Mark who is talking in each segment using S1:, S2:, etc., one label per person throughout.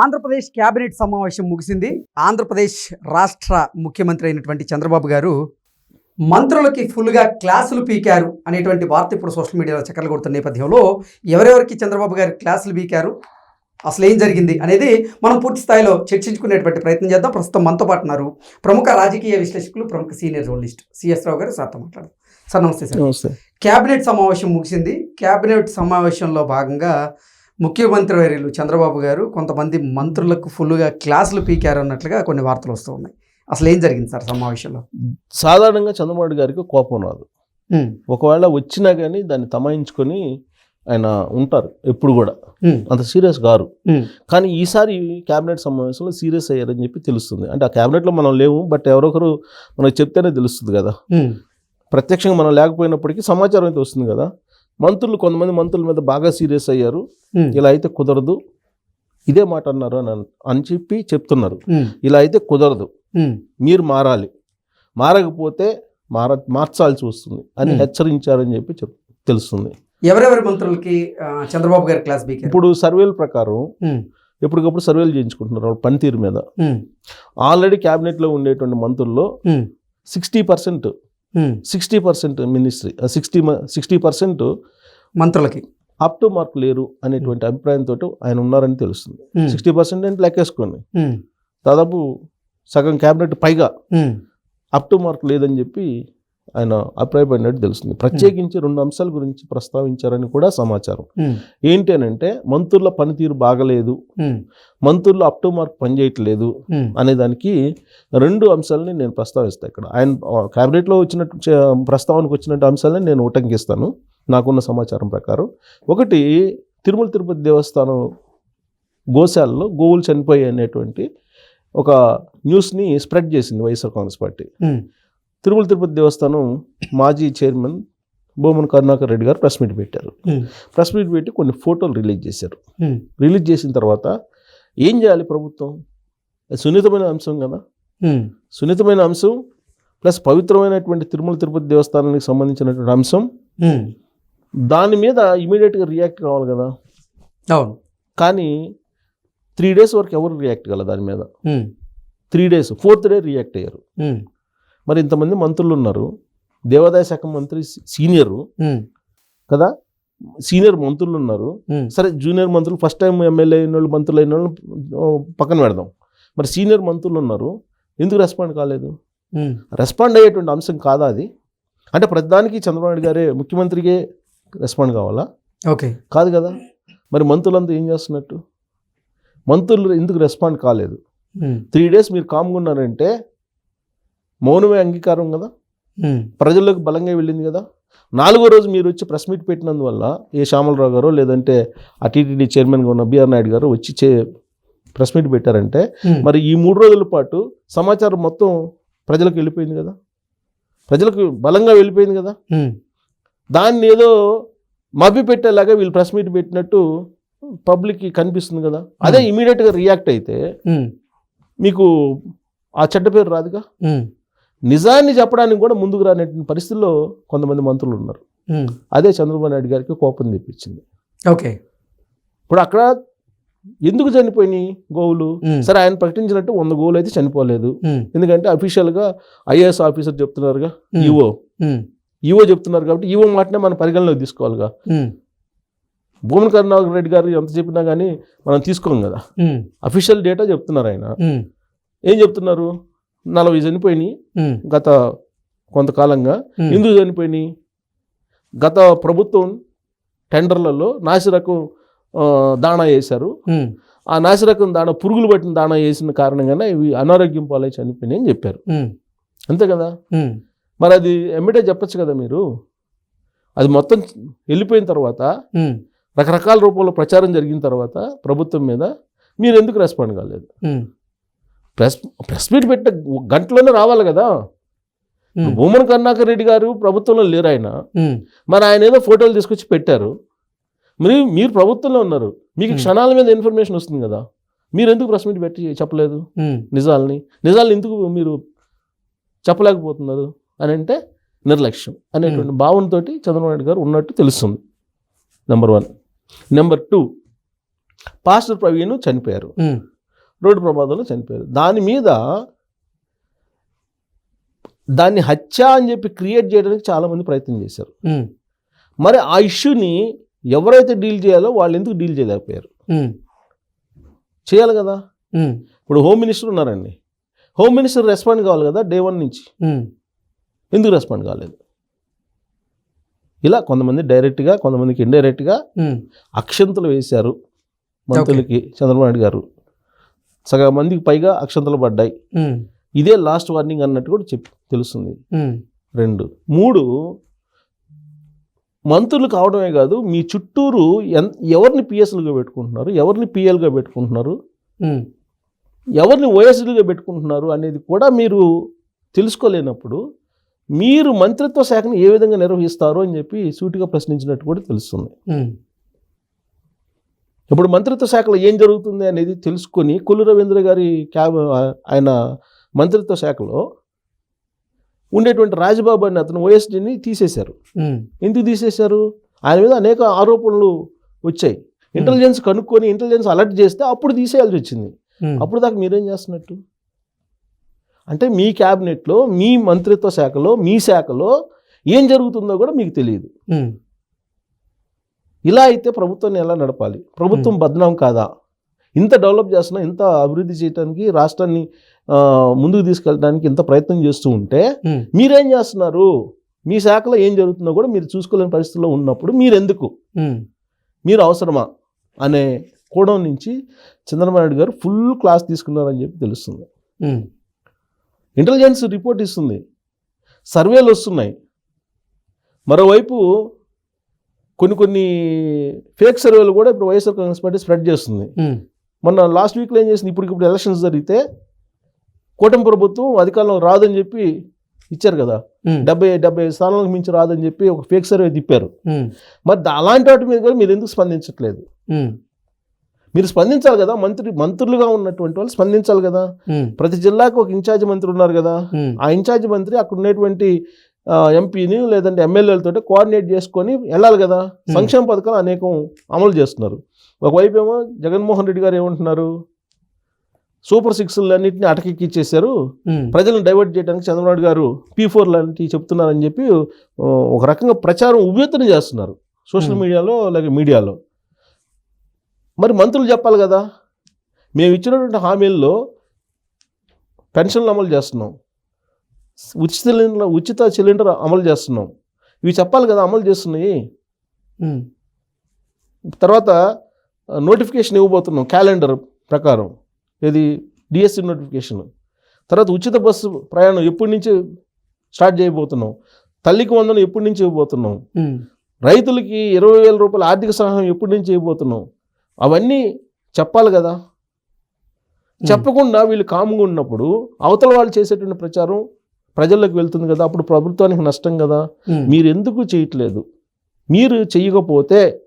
S1: Andhra Pradesh cabinet సమావేశం ముగిసింది. ఆంధ్రప్రదేశ్ రాష్ట్ర ముఖ్యమంత్రి అయినటువంటి చంద్రబాబు గారు మంత్రులకి ఫుల్గా క్లాసులు పీకారు అనేటువంటి వార్త ఇప్పుడు సోషల్ మీడియాలో చక్కర్లు కొడుతున్న నేపథ్యంలో ఎవరెవరికి చంద్రబాబు గారు క్లాసులు పీకారు అసలు ఏం జరిగింది అనేది మనం పూర్తి స్థాయిలో చర్చించుకునేటువంటి ప్రయత్నం చేద్దాం. ప్రస్తుతం మనతో పాటు ఉన్నారు ప్రముఖ రాజకీయ విశ్లేషకులు ప్రముఖ సీనియర్ జర్నలిస్ట్ సిఎస్ రావు గారు. సార్తో మాట్లాడారు సార్ నమస్తే సార్. క్యాబినెట్ సమావేశం ముగిసింది. క్యాబినెట్ సమావేశంలో భాగంగా ముఖ్యమంత్రి వర్యులు చంద్రబాబు గారు కొంతమంది మంత్రులకు ఫుల్గా క్లాసులు పీకారు అన్నట్లుగా కొన్ని వార్తలు వస్తూ ఉన్నాయి అసలు ఏం జరిగింది సార్ సమావేశంలో?
S2: సాధారణంగా చంద్రబాబు గారికి కోపం రాదు. ఒకవేళ వచ్చినా కానీ దాన్ని తమాయించుకొని ఆయన ఉంటారు ఎప్పుడు కూడా. అంత సీరియస్ గారు. కానీ ఈసారి క్యాబినెట్ సమావేశంలో సీరియస్ అయ్యారని చెప్పి తెలుస్తుంది. అంటే ఆ క్యాబినెట్లో మనం లేవు బట్ ఎవరొకరు మనకు చెప్తేనే తెలుస్తుంది కదా. ప్రత్యక్షంగా మనం లేకపోయినప్పటికీ సమాచారం అయితే వస్తుంది కదా. మంత్రులు కొంతమంది మంత్రుల మీద బాగా సీరియస్ అయ్యారు. ఇలా అయితే కుదరదు. ఇదే మాట అన్నారు అని అన్- చెప్పి చెప్తున్నారు. ఇలా అయితే కుదరదు. మీరు మారాలి. మారకపోతే మార మార్చాల్సి వస్తుంది అని. హెచ్చరించారని చెప్పి చెప్ తెలుస్తుంది.
S1: ఎవరెవరి మంత్రులకి చంద్రబాబు గారు క్లాస్ పీకారు
S2: ఇప్పుడు సర్వేల ప్రకారం ఎప్పటికప్పుడు సర్వేలు చేయించుకుంటున్నారు వాళ్ళ పనితీరు మీద. ఆల్రెడీ క్యాబినెట్లో ఉండేటువంటి మంత్రుల్లో sixty percent sixty percent ministry sixty sixty percent
S1: మంత్రులకి.
S2: Up to mark లేరు అనేటువంటి అభిప్రాయంతో ఆయన ఉన్నారని తెలుస్తుంది. సిక్స్టీ పర్సెంట్ అంటే లెక్కేసుకోండి
S1: ఉమ్,
S2: దాదాపు సగం క్యాబినెట్ పైగా అప్ టు మార్క్ లేదని చెప్పి ఆయన అభిప్రాయపడినట్టు తెలుస్తుంది. ప్రత్యేకించి రెండు అంశాల గురించి ప్రస్తావించారని కూడా సమాచారం. ఏంటి అని అంటే మంత్రుల పనితీరు బాగలేదు. మంత్రులు అప్ టు మార్క్ పనిచేయట్లేదు అనే దానికి రెండు అంశాలని నేను ప్రస్తావిస్తాను ఇక్కడ. ఆయన క్యాబినెట్లో వచ్చినట్టు ప్రస్తావనకు వచ్చినట్టు అంశాలని నేను ఉటంకిస్తాను. నాకున్న సమాచారం ప్రకారం. ఒకటి తిరుమల తిరుపతి దేవస్థానం గోశాలలో గోవులు చనిపోయాయి అనేటువంటి ఒక న్యూస్ని స్ప్రెడ్ చేసింది YSR Congress party. Tirumala Tirupati Devasthanam మాజీ chairman Bommana Karunakar Reddy garu press meet పెట్టారు. ప్రెస్ మీట్ పెట్టి కొన్ని ఫోటోలు రిలీజ్ చేశారు. రిలీజ్ చేసిన తర్వాత ఏం చేయాలి ప్రభుత్వం? సున్నితమైన అంశం కదా. సున్నితమైన అంశం ప్లస్ పవిత్రమైనటువంటి తిరుమల తిరుపతి దేవస్థానానికి సంబంధించినటువంటి అంశం దాని మీద ఇమీడియట్గా రియాక్ట్ కావాలి కదా.
S1: అవును.
S2: కానీ త్రీ డేస్ వరకు ఎవరు రియాక్ట్ కాలే దాని మీద. Three days fourth day react అయ్యారు. మరి ఇంతమంది మంత్రులు ఉన్నారు. దేవాదాయ శాఖ మంత్రి సీనియరు కదా? సీనియర్ మంత్రులు ఉన్నారు. సరే జూనియర్ మంత్రులు ఫస్ట్ టైం ఎమ్మెల్యే అయిన వాళ్ళు మంత్రులు అయిన వాళ్ళు పక్కన పెడదాం. మరి సీనియర్ మంత్రులు ఉన్నారు. ఎందుకు రెస్పాండ్ కాలేదు? రెస్పాండ్ అయ్యేటువంటి అంశం కాదా అది? అంటే ప్రతిదానికి చంద్రబాబు నాయుడు గారే ముఖ్యమంత్రికే రెస్పాండ్ కావాలా?
S1: ఓకే.
S2: కాదు కదా? మరి మంత్రులంతా ఏం చేస్తున్నట్టు? మంత్రులు ఎందుకు రెస్పాండ్ కాలేదు? త్రీ డేస్ మీరు కామ్గా ఉన్నారంటే మౌనమే అంగీకారం కదా? ప్రజల్లోకి బలంగా వెళ్ళింది కదా? నాలుగో రోజు మీరు వచ్చి ప్రెస్ మీట్ పెట్టినందువల్ల ఏ శ్యామలరావు గారు లేదంటే ఆ టీటీడీ చైర్మన్గా ఉన్న బిఆర్ నాయుడు గారు వచ్చి చే ప్రెస్ మీట్ పెట్టారంటే మరి ఈ మూడు రోజుల పాటు సమాచారం మొత్తం ప్రజలకు వెళ్ళిపోయింది కదా? ప్రజలకు బలంగా వెళ్ళిపోయింది కదా? దాన్ని ఏదో మభ్య పెట్టేలాగా వీళ్ళు ప్రెస్ మీట్ పెట్టినట్టు పబ్లిక్కి కనిపిస్తుంది కదా. అదే ఇమీడియట్గా రియాక్ట్ అయితే మీకు ఆ చెడ్డ పేరు రాదుగా? నిజాన్ని చెప్పడానికి కూడా ముందుకు రానటువంటి పరిస్థితుల్లో కొంతమంది మంత్రులు ఉన్నారు. అదే చంద్రబాబు నాయుడు గారికి కోపం తెప్పించింది.
S1: ఓకే.
S2: ఇప్పుడు అక్కడ ఎందుకు చనిపోయినాయి గోవులు? సరే ఆయన ప్రకటించినట్టు వంద గోవులు అయితే చనిపోలేదు. ఎందుకంటే అఫీషియల్గా ఐఏఎస్ ఆఫీసర్ చెప్తున్నారుగా ఈవో ఈవో చెప్తున్నారు కాబట్టి ఈవో మాటనే మనం పరిగణలోకి తీసుకోవాలిగా. భూమన కరుణాకర్ రెడ్డి గారు ఎంత చెప్పినా కానీ మనం తీసుకోం కదా. అఫీషియల్ డేటా చెప్తున్నారు ఆయన. ఏం చెప్తున్నారు? నలభై చనిపోయినాయి గత కొంతకాలంగా. ఎందుకు చనిపోయినాయి? గత ప్రభుత్వం టెండర్లలో నాసిరకం దాణా వేశారు. ఆ నాసిరకం దాణా పురుగులు పట్టిన దాణా వేసిన కారణంగానే ఇవి అనారోగ్యం పాలై చనిపోయినాయి అని చెప్పారు. అంతే కదా? మరి అది ఎమ్మిటే చెప్పొచ్చు కదా మీరు? అది మొత్తం వెళ్ళిపోయిన తర్వాత రకరకాల రూపంలో ప్రచారం జరిగిన తర్వాత ప్రభుత్వం మీద మీరు ఎందుకు రెస్పాండ్ కాలేదు? ప్రెస్ ప్రెస్ మీట్ పెట్టే గంటలోనే రావాలి కదా? భూమన్ కరుణాకర్ రెడ్డి గారు ప్రభుత్వంలో లేరు ఆయన. మరి ఆయన ఏదో ఫోటోలు తీసుకొచ్చి పెట్టారు. మరి మీరు ప్రభుత్వంలో ఉన్నారు. మీకు. క్షణాల మీద ఇన్ఫర్మేషన్ వస్తుంది కదా? మీరు ఎందుకు ప్రెస్ మీట్ పెట్టి చెప్పలేదు? నిజాల్ని నిజాల్ని ఎందుకు మీరు చెప్పలేకపోతున్నారు? అని అంటే నిర్లక్ష్యం అనేటువంటి భావనతోటి చంద్రబాబు నాయుడు గారు ఉన్నట్టు తెలుస్తుంది. Number one number two pastor Praveen చనిపోయారు.
S1: ఉమ్,
S2: రోడ్డు ప్రమాదంలో చనిపోయారు. దాని మీద దాన్ని హత్య అని చెప్పి క్రియేట్ చేయడానికి చాలామంది ప్రయత్నం చేశారు.
S1: ఉమ్,
S2: మరి ఆ ఇష్యూని ఎవరైతే డీల్ చేయాలో వాళ్ళు ఎందుకు డీల్ చేయలేకపోయారు?
S1: ఉమ్,
S2: చేయాలి కదా. ఇప్పుడు హోమ్ మినిస్టర్ ఉన్నారండి. హోమ్ మినిస్టర్ రెస్పాండ్ కావాలి కదా డే వన్ నుంచి. ఎందుకు రెస్పాండ్ కాలేదు? ఇలా కొంతమంది డైరెక్ట్గా కొంతమందికి ఇండైరెక్ట్గా అక్షంతలు వేశారు మంత్రులకి చంద్రబాబు నాయుడు గారు. సగం మందికి పైగా అక్షంతలు పడ్డాయి. ఇదే లాస్ట్ వార్నింగ్ అన్నట్టు కూడా చెప్పి తెలుస్తుంది. రెండు. మూడు మంత్రులు కావడమే కాదు మీ చుట్టూరు ఎన్ ఎవరిని పిఎస్లుగా పెట్టుకుంటున్నారు ఎవరిని పిఎల్గా పెట్టుకుంటున్నారు ఎవరిని ఓఎస్డీగా పెట్టుకుంటున్నారు అనేది కూడా మీరు తెలుసుకోలేనప్పుడు మీరు మంత్రిత్వ శాఖను ఏ విధంగా నిర్వహిస్తారు అని చెప్పి సూటిగా ప్రశ్నించినట్టు కూడా తెలుస్తుంది. ఇప్పుడు మంత్రిత్వ శాఖలో ఏం జరుగుతుంది అనేది తెలుసుకొని కొల్లు రవీంద్ర గారి క్యాబ్ ఆయన మంత్రిత్వ శాఖలో ఉండేటువంటి రాజబాబు అనే అతను ఓఎస్డీని తీసేశారు. ఎందుకు తీసేశారు? ఆయన మీద అనేక ఆరోపణలు వచ్చాయి. ఇంటెలిజెన్స్ కనుక్కొని ఇంటెలిజెన్స్ అలర్ట్ చేస్తే అప్పుడు తీసేయాల్సి వచ్చింది. అప్పుడు దాకా మీరేం చేస్తున్నట్టు? అంటే మీ క్యాబినెట్లో మీ మంత్రిత్వ శాఖలో మీ శాఖలో ఏం జరుగుతుందో కూడా మీకు తెలియదు. ఇలా అయితే ప్రభుత్వాన్ని ఎలా నడపాలి? ప్రభుత్వం బద్నాం కాదా? ఇంత డెవలప్ చేస్తున్నా ఇంత అభివృద్ధి చేయడానికి రాష్ట్రాన్ని ముందుకు తీసుకెళ్ళడానికి ఇంత ప్రయత్నం చేస్తూ ఉంటే మీరేం చేస్తున్నారు? మీ శాఖలో ఏం జరుగుతుందో కూడా మీరు చూసుకోలేని పరిస్థితిలో ఉన్నప్పుడు మీరు ఎందుకు మీరు అవసరమా? అనే కోణం నుంచి చంద్రబాబు నాయుడు గారు ఫుల్ క్లాస్ తీసుకున్నారని చెప్పి తెలుస్తుంది. ఇంటెలిజెన్స్ రిపోర్ట్ ఇస్తుంది. సర్వేలు వస్తున్నాయి. మరోవైపు కొన్ని కొన్ని ఫేక్ సర్వేలు కూడా ఇప్పుడు వైఎస్ఆర్ కాంగ్రెస్ పార్టీ స్ప్రెడ్ చేస్తుంది. మొన్న లాస్ట్ వీక్లో ఏం చేసింది? ఇప్పుడు ఇప్పుడు ఎలక్షన్స్ జరిగితే కూటమి ప్రభుత్వం అధికారంలో రాదని చెప్పి ఇచ్చారు కదా. డెబ్బై డెబ్బై స్థానాలకు మించి రాదని చెప్పి ఒక ఫేక్ సర్వే తిప్పారు. మరి అలాంటి వాటి మీద కూడా మీరు ఎందుకు స్పందించట్లేదు? మీరు స్పందించాలి కదా మంత్రి మంత్రులుగా ఉన్నటువంటి వాళ్ళు స్పందించాలి కదా. ప్రతి జిల్లాకు ఒక ఇన్ఛార్జ్ మంత్రి ఉన్నారు కదా. ఆ ఇన్ఛార్జ్ మంత్రి అక్కడ ఉన్నటువంటి ఎంపీని లేదంటే ఎమ్మెల్యేలతో కోఆర్డినేట్ చేసుకొని వెళ్ళాలి కదా. సంక్షేమ పథకాలు అనేకం అమలు చేస్తున్నారు. ఒకవైపు ఏమో జగన్మోహన్ రెడ్డి గారు ఏమంటున్నారు? సూపర్ సిక్స్లు అన్నింటినీ అటకెక్కిచ్చేశారు.
S1: ఉమ్,
S2: ప్రజలను డైవర్ట్ చేయడానికి చంద్రబాబు గారు పీ ఫోర్ లాంటివి చెప్తున్నారని చెప్పి ఒక రకంగా ప్రచారం ఉవ్వెత్తున చేస్తున్నారు. సోషల్. మీడియాలో అలాగే మీడియాలో. మరి మంత్రులు చెప్పాలి కదా? మేము ఇచ్చినటువంటి హామీల్లో పెన్షన్లు అమలు చేస్తున్నాం. ఉచిత సిలిండర్ ఉచిత సిలిండర్ అమలు చేస్తున్నాం. ఇవి చెప్పాలి కదా అమలు చేస్తున్నాయి? తర్వాత నోటిఫికేషన్ ఇవ్వబోతున్నాం క్యాలెండర్ ప్రకారం. ఇది డిఎస్సి నోటిఫికేషన్. తర్వాత ఉచిత బస్సు ప్రయాణం ఎప్పటి నుంచి స్టార్ట్ చేయబోతున్నాం? తల్లికి వందనం ఎప్పటి నుంచి ఇవ్వబోతున్నాం? రైతులకి ఇరవై వేల రూపాయల ఆర్థిక సహాయం ఎప్పటి నుంచి ఇవ్వబోతున్నాం? అవన్నీ చెప్పాలి కదా. చెప్పకుండా వీళ్ళు కాముగా ఉన్నప్పుడు అవతల వాళ్ళు చేసేటువంటి ప్రచారం ప్రజల్లోకి వెళ్తుంది కదా. అప్పుడు ప్రభుత్వానికి నష్టం కదా. మీరు ఎందుకు చేయట్లేదు? మీరు చెయ్యకపోతే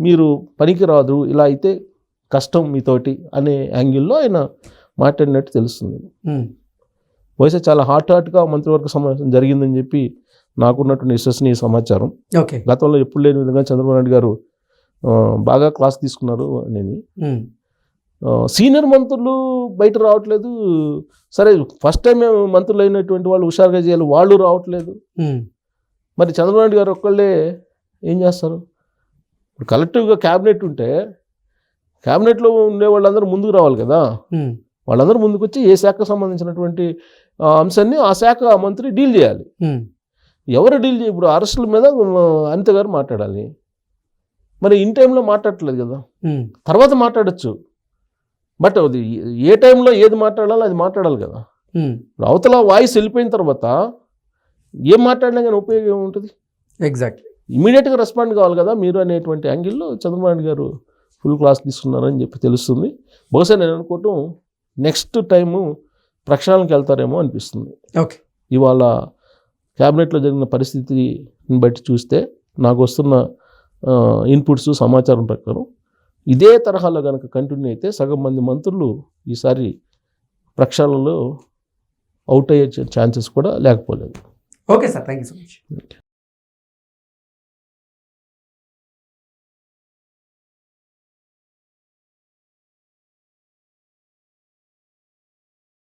S2: మీరు పనికిరాదు. ఇలా అయితే కష్టం మీతోటి అనే యాంగిల్లో ఆయన మాట్లాడినట్టు తెలుస్తుంది. బహుశా చాలా హాట్ హాట్గా మంత్రివర్గ సమావేశం జరిగిందని చెప్పి నాకున్నటువంటి విశ్వసనీయ సమాచారం.
S1: ఓకే.
S2: గతంలో ఎప్పుడు లేని విధంగా చంద్రబాబు నాయుడు గారు బాగా క్లాస్ తీసుకున్నారు ఆ, సీనియర్ మంత్రులు బయట రావట్లేదు. సరే ఫస్ట్ టైం మంత్రులు అయినటువంటి వాళ్ళు హుషారుగా చేయాలి వాళ్ళు రావట్లేదు. మరి చంద్రబాబు నాయుడు గారు ఒక్కళ్ళే ఏం చేస్తారు? ఇప్పుడు కలెక్టివ్గా క్యాబినెట్ ఉంటే క్యాబినెట్లో ఉండే వాళ్ళందరూ ముందుకు రావాలి కదా. వాళ్ళందరూ ముందుకు వచ్చి ఏ శాఖకు సంబంధించినటువంటి అంశాన్ని ఆ శాఖ మంత్రి డీల్ చేయాలి. ఎవరు డీల్ చేయ ఇప్పుడు అరెస్టుల మీద అనిత గారు మాట్లాడాలి. మరి ఇన్ టైంలో మాట్లాడట్లేదు కదా. తర్వాత మాట్లాడచ్చు. బట్ అది ఏ టైంలో ఏది మాట్లాడాలో అది మాట్లాడాలి కదా. అవతల వాయిస్ వెళ్ళిపోయిన తర్వాత ఏం మాట్లాడినా కానీ ఉపయోగం ఏముంటుంది?
S1: ఎగ్జాక్ట్లీ
S2: ఇమీడియట్గా రెస్పాండ్ కావాలి కదా మీరు అనేటువంటి యాంగిల్లో చంద్రబాబు గారు ఫుల్ క్లాస్ తీసుకున్నారని చెప్పి తెలుస్తుంది. బహుశా నేను అనుకోవటం నెక్స్ట్ టైము ప్రక్షాళనకి వెళ్తారేమో అనిపిస్తుంది.
S1: ఓకే
S2: ఇవాళ క్యాబినెట్లో జరిగిన పరిస్థితిని బట్టి చూస్తే నాకు వస్తున్న ఇన్పుట్స్ సమాచారం ప్రకారం ఇదే తరహాలో కనుక కంటిన్యూ అయితే సగం మంది మంత్రులు ఈసారి ప్రక్షాళనలో అవుట్ అయ్యే ఛాన్సెస్ కూడా లేకపోలేదు.
S1: Okay sir thank you so much